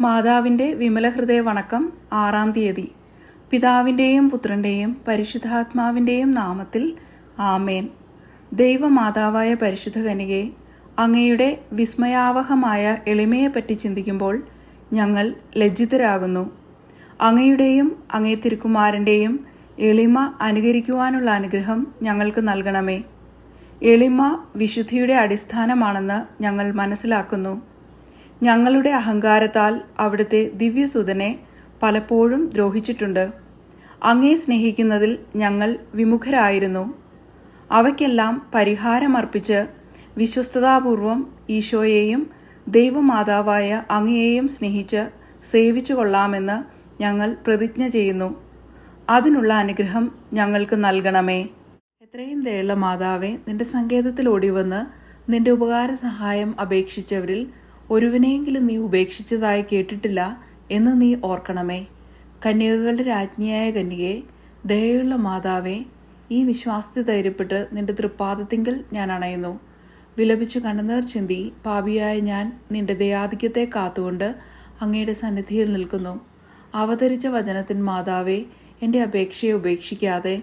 മാതാവിന്റെ വിമലഹൃദയ വണക്കം ആറാം തീയതി. പിതാവിന്റെയും പുത്രന്റെയും പരിശുദ്ധാത്മാവിന്റെയും നാമത്തിൽ ആമേൻ. ദൈവമാതാവായ പരിശുദ്ധ കനികെ അങ്ങയുടെ വിസ്മയാവഹമായ എളിമയെപ്പറ്റി ചിന്തിക്കുമ്പോൾ ഞങ്ങൾ ലജ്ജിതരാകുന്നു. അങ്ങയുടെയും അങ്ങേ തിരുക്കുമാരന്റെയും എളിമ അനുകരിക്കുവാനുള്ള അനുഗ്രഹം ഞങ്ങൾക്ക് നൽകണമേ. എളിമ വിശുദ്ധിയുടെ അടിസ്ഥാനമാണെന്ന് ഞങ്ങൾ മനസ്സിലാക്കുന്നു. ഞങ്ങളുടെ അഹങ്കാരത്താൽ അവിടുത്തെ ദിവ്യസുതനെ പലപ്പോഴും ദ്രോഹിച്ചിട്ടുണ്ട്. അങ്ങേ സ്നേഹിക്കുന്നതിൽ ഞങ്ങൾ വിമുഖരായിരുന്നു. അവയ്ക്കെല്ലാം പരിഹാരമർപ്പിച്ച് വിശ്വസ്തതാപൂർവം ഈശോയെയും ദൈവമാതാവായ അങ്ങയെയും സ്നേഹിച്ച് സേവിച്ചു കൊള്ളാമെന്ന് ഞങ്ങൾ പ്രതിജ്ഞ ചെയ്യുന്നു. അതിനുള്ള അനുഗ്രഹം ഞങ്ങൾക്ക് നൽകണമേ. എത്രയും ദയുള്ള മാതാവേ നിന്റെ സങ്കേതത്തിൽ ഓടിവന്ന് നിന്റെ ഉപകാര സഹായം അപേക്ഷിച്ചവരിൽ ഒരുവനെയെങ്കിലും നീ ഉപേക്ഷിച്ചതായി കേട്ടിട്ടില്ല എന്ന് നീ ഓർക്കണമേ. കന്യകകളുടെ രാജ്ഞിയായ കന്യകെ ദയയുള്ള മാതാവേ ഈ വിശ്വാസത്തെ ധൈര്യപ്പെട്ട് നിന്റെ തൃപ്പാദത്തിങ്കിൽ ഞാൻ അണയുന്നു. വിലപിച്ചു കണ്ണുനീർ ചിന്തി പാപിയായ ഞാൻ നിന്റെ ദയാധിക്യത്തെ കാത്തുകൊണ്ട് അങ്ങയുടെ സന്നിധിയിൽ നിൽക്കുന്നു. അവതരിച്ച വചനത്തിൻ മാതാവേ എന്റെ അപേക്ഷയെ ഉപേക്ഷിക്കാതെ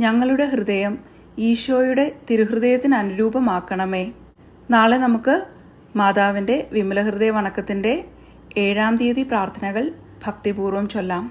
ഞങ്ങളുടെ ഹൃദയം ഈശോയുടെ തിരുഹൃദയത്തിന് അനുരൂപമാക്കണമേ. നാളെ നമുക്ക് മാതാവിന്റെ വിമലഹൃദയ വണക്കത്തിന്റെ ഏഴാം തീയതി പ്രാർത്ഥനകൾ ഭക്തിപൂർവം ചൊല്ലാം.